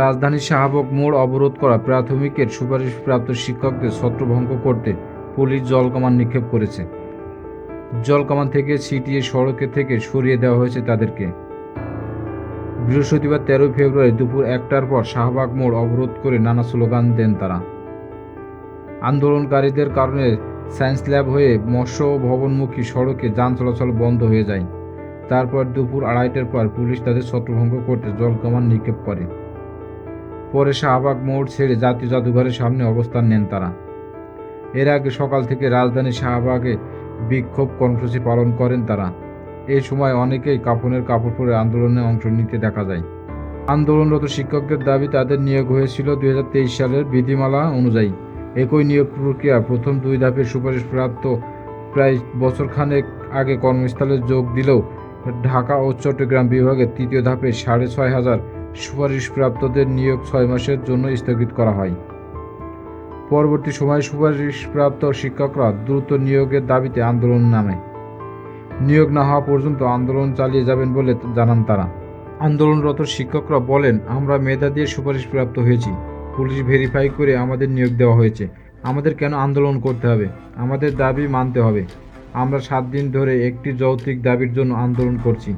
রাজধানীর শাহবাগ মোড় অবরোধ করা প্রাথমিকের সুপারিশপ্রাপ্ত শিক্ষকদের ছত্রভঙ্গ করতে পুলিশ জলকামান নিক্ষেপ করেছে। জলকামান থেকে ছিটিয়ে সড়কে থেকে সরিয়ে দেওয়া হয়েছে তাদেরকে। বৃহস্পতিবার তেরোই ফেব্রুয়ারি দুপুর একটার পর শাহবাগ মোড় অবরোধ করে নানা স্লোগান দেন তারা। আন্দোলনকারীদের কারণে সায়েন্স ল্যাব হয়ে মৎস্য ভবনমুখী সড়কে যান চলাচল বন্ধ হয়ে যায়। তারপর দুপুর আড়াইটার পর পুলিশ তাদের ছত্রভঙ্গ করতে জলকামান নিক্ষেপ করে। পরে শাহবাগ মোড় ছেড়ে জাতীয় জাদুঘরের সামনে অবস্থান নেন তারা। এর আগে সকাল থেকে রাজধানী শাহবাগে বিক্ষোভ কর্মসূচি পালন করেন তারা। এই সময় অনেকেই কাপনের কাপড় পরে আন্দোলনে অংশ নিতে দেখা যায়। আন্দোলনরত শিক্ষকদের দাবি তাদের নিয়োগ হয়েছিল দুই হাজার তেইশ সালের বিধিমালা অনুযায়ী। একই নিয়োগ প্রক্রিয়া প্রথম দুই ধাপের সুপারিশপ্রাপ্ত প্রায় বছরখানেক আগে কর্মস্থলে যোগ দিলেও ঢাকা ও চট্টগ্রাম বিভাগের তৃতীয় ধাপে সাড়ে ছয় হাজার সুপারিশপ্রাপ্তদের নিয়োগ ছয় মাসের জন্য স্থগিত করা হয়। পরবর্তী সময়ে সুপারিশপ্রাপ্ত শিক্ষকরা দ্রুত নিয়োগের দাবিতে আন্দোলন নামে। নিয়োগ না হওয়া পর্যন্ত আন্দোলন চালিয়ে যাবেন বলে জানান তারা। আন্দোলনরত শিক্ষকরা বলেন, আমরা মেধা দিয়ে সুপারিশপ্রাপ্ত হয়েছি। পুলিশ ভেরিফাই করে আমাদের নিয়োগ দেওয়া হয়েছে। আমাদের কেন আন্দোলন করতে হবে? আমাদের দাবি মানতে হবে। আমরা সাত দিন ধরে একটি যৌক্তিক দাবির জন্য আন্দোলন করছি।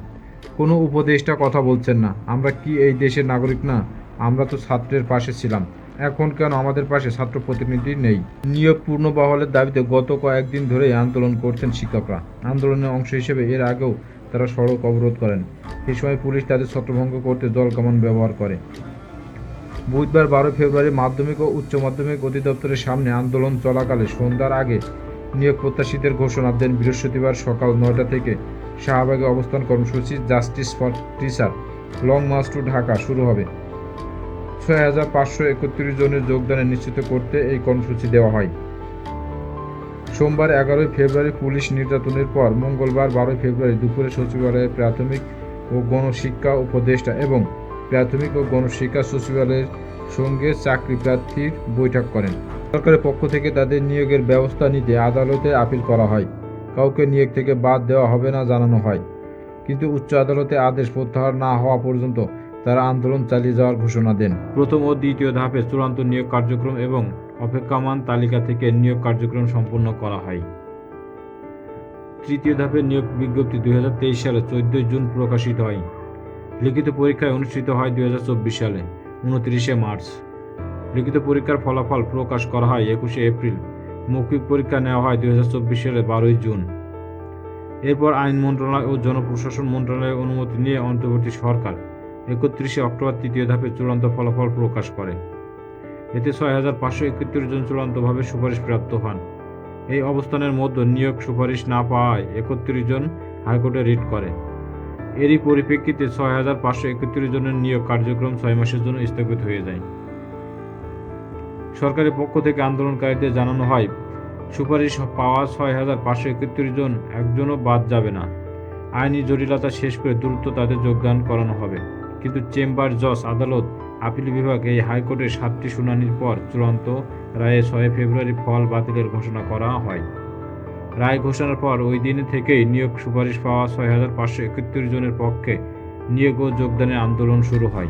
কোনো উপদেষ্টা কথা বলছেন না। আমরা কি এই দেশের নাগরিক না? আমরা তো ছাত্রের পাশে ছিলাম। এখন কেন আমাদের পাশে ছাত্র প্রতিনিধি নেই? নিয়োগ পূর্ণ বহালের দাবিতে গত কয়েকদিন ধরেই আন্দোলন করছেন শিক্ষকরা। আন্দোলনের অংশ হিসেবে এর আগেও তারা সড়ক অবরোধ করেন। সেই সময় পুলিশ তাদের ছত্রভঙ্গ করতে জল কামান ব্যবহার করে? বুধবার বারো ফেব্রুয়ারি মাধ্যমিক ও উচ্চ মাধ্যমিক অধিদপ্তরের সামনে আন্দোলন চলাকালে সন্ধ্যার আগে নিয়োগ প্রত্যাশীদের ঘোষণা দেন বৃহস্পতিবার সকাল নয়টা থেকে শাহবাগে অবস্থান কর্মসূচি justice for teacher. Long march to Dhaka শুরু হবে। ছয় হাজার পাঁচশো একত্রিশ জনের যোগদানে নিশ্চিত করতে এই কর্মসূচি দেওয়া হয়। সোমবার এগারোই ফেব্রুয়ারি পুলিশ নির্যাতনের পর মঙ্গলবার বারোই ফেব্রুয়ারি দুপুরে সচিবালয়ের প্রাথমিক ও গণশিক্ষা উপদেষ্টা এবং প্রাথমিক ও গণশিক্ষা সচিবালয়ের সঙ্গে চাকরি প্রার্থীর বৈঠক করেন। সরকারের পক্ষ থেকে তাদের নিয়োগের ব্যবস্থা নিতে আদালতে আপিল করা হয়। কাউকে নিয়োগ থেকে বাদ দেওয়া হবে না জানানো হয়। কিন্তু উচ্চ আদালতে আদেশ প্রত্যাহার না হওয়া পর্যন্ত তারা আন্দোলন চালিয়ে যাওয়ার ঘোষণা দেন। প্রথম ও দ্বিতীয় ধাপে চূড়ান্ত নিয়োগ কার্যক্রম এবং অপেক্ষামান তালিকা থেকে নিয়োগ কার্যক্রম সম্পন্ন করা হয়। তৃতীয় ধাপের নিয়োগ বিজ্ঞপ্তি দুই হাজার তেইশ সালে চোদ্দই জুন প্রকাশিত হয়। লিখিত পরীক্ষায় অনুষ্ঠিত হয় দুই হাজার চব্বিশ সালে, উনত্রিশে মার্চ। লিখিত পরীক্ষার ফলাফল প্রকাশ করা হয় একুশে এপ্রিল। মৌখিক পরীক্ষা নেওয়া হয় দুই হাজার চব্বিশ সালের বারোই জুন। এরপর আইন মন্ত্রণালয় ও জনপ্রশাসন মন্ত্রণালয়ের অনুমতি নিয়ে অন্তর্বর্তী সরকার একত্রিশে অক্টোবর তৃতীয় ধাপে চূড়ান্ত ফলাফল প্রকাশ করে। এতে ছয় হাজার পাঁচশো একত্রিশ জন চূড়ান্তভাবে সুপারিশপ্রাপ্ত হন। এই অবস্থানের মধ্যে নিয়োগ সুপারিশ না পাওয়ায় একত্রিশ জন হাইকোর্টে রিট করে। এরই পরিপ্রেক্ষিতে ছয় হাজার পাঁচশো একত্রিশ জনের নিয়োগ কার্যক্রম ছয় মাসের জন্য স্থগিত হয়ে যায়। সরকারের পক্ষ থেকে আন্দোলনকারীদের জানানো হয়, সুপারিশ পাওয়া ছয় হাজার পাঁচশো একত্রিশ জন, একজনও বাদ যাবে না। আইনি জটিলতা শেষ করে দ্রুত তাদের যোগদান করানো হবে। কিন্তু চেম্বার জজ আদালত, আপিল বিভাগ এই হাইকোর্টের সাতটি শুনানির পর চূড়ান্ত রায়ে ছয় ফেব্রুয়ারি ফল বাতিলের ঘোষণা করা হয়। রায় ঘোষণার পর ওই দিন থেকেই নিয়োগ সুপারিশ পাওয়া ছয় হাজার পাঁচশো একত্রিশ জনের পক্ষে নিয়োগ ও যোগদানের আন্দোলন শুরু হয়।